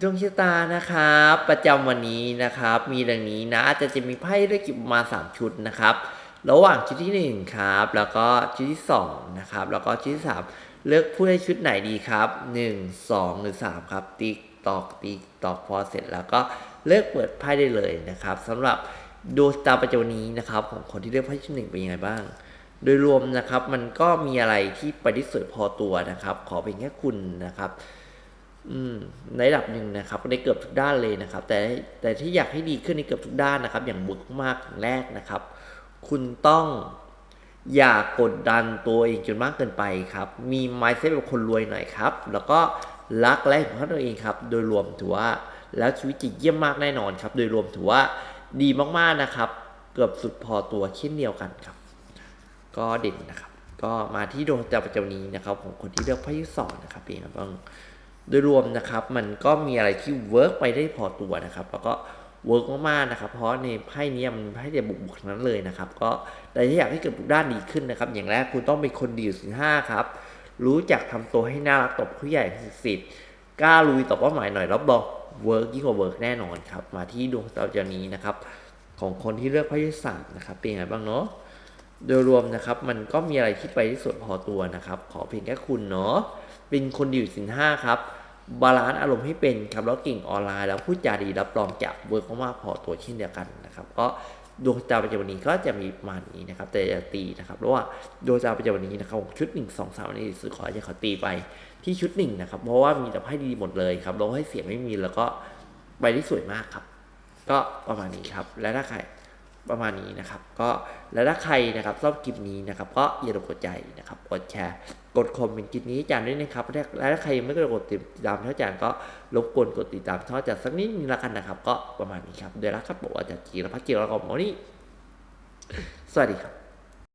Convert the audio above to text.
ดวงชะตานะครับประจำวันนี้นะครับ มีดังนี้นะอาจจะจะมีไพ่เลือกหยิบมาสามชุดนะครับ ระหว่างชุดที่หนึ่งครับแล้วก็ชุดที่สองนะครับแล้วก็ชุดที่สามเลือกผู้ให้ชุดไหนดีครับหนึ่งสองหรือสามครับติ๊กตอกติ๊กตอกพอเสร็จแล้วก็เลือกเปิดไพ่ได้เลยนะครับสำหรับดวงชะตาประจำวันนี้นะครับของคนที่เลือกไพ่ชุดหนึ่งเป็นยังไงบ้าง โดยรวมนะครับมันก็มีอะไรที่ไปได้สวยพอตัวนะครับ ขอเพียงแค่คุณนะครับ ในระดับหนึ่งนะครับในเกือบทุกด้านเลยนะครับ แต่แต่ที่อยากให้ดีขึ้นในเกือบทุกด้านนะครับ อย่างบุกมากอย่างแรกนะครับ คุณต้องอย่ากดดันตัวเองจนมากเกินไปครับ มีไมซ์เซ็ตแบบคนรวยหน่อยครับ แล้วก็รักและของตัวเองครับ โดยรวมถือว่าแล้วชีวิตจะเยี่ยมมากแน่นอนครับ โดยรวมถือว่าดีมากๆนะครับ เกือบสุดพอตัวเช่นเดียวกันครับ ก็เด่นนะครับ ก็มาที่ดวงดาวประจำนี้นะครับ ของคนที่เลือกพ่ที่สองนะครับเป็นยังไงบ้าง โดยรวมนะครับมันก็มีอะไรที่เวิร์กไปได้พอตัวนะครับ แล้วก็เวิร์กมากๆนะครับ เพราะในไพ่นี้มันไพ่เดียบุกบุกนั้นเลยนะครับ ก็แต่ที่อยากให้เกิดทุกด้านดีขึ้นนะครับ อย่างแรกคุณต้องเป็นคนดีอยู่สินห้าครับ รู้จักทำตัวให้น่ารักตบผู้ใหญ่สิทธิ์กล้าลุยต่อเป้าหมายหน่อยรับรองเวิร์กยิ่งกว่าเวิร์กแน่นอนครับ มาที่ดวงดาวเจ้านี้นะครับ ของคนที่เลือกไพ่สามนะครับ เป็นยังไงบ้างเนาะ โดยรวมนะครับมันก็มีอะไรที่ไปที่สุดพอตัวนะครับ ขอเพียงแค่คุณเนาะเป็นคนดีอยู่สินห้าครับบาลานซ์อารมณ์ให้เป็นครับแล้วเก่งออนไลน์แล้วพูดจาดีรับรองจะเวิร์กมากพอตัวเช่นเดียวกันนะครับ ก็ดวงดาวประจำวันนี้ก็จะมีประมาณนี้นะครับ แต่จะตีนะครับเพราะว่าดวงดาวประจำวันนี้นะครับชุดหนึ่งสองสามอันนี้สื่อขอจะขอตีไปที่ชุดหนึ่งนะครับเพราะว่ามีแต่ให้ดีหมดเลยครับเราให้เสียงไม่มีแล้วก็ไปได้สวยมากครับ ก็ประมาณนี้ครับและถ้าใคร ประมาณนี้นะครับ ก็แล้วถ้าใครนะครับชอบคลิปนี้นะครับ ก็อย่าลืมกดใจนะครับ กดแชร์ กดคอมเมนต์คลิปนี้ให้อาจารย์ด้วยนะครับ และถ้าใครยังไม่กดติดตามท่าอาจารย์ก็รบกวนกดติดตามท่าอาจารย์สักนิดนึงละกันนะครับ ก็ประมาณนี้ครับเดี๋ยวรักครับผมอาจารย์จีรพัฒน์เกีรกรมอนี่สวัสดีครับ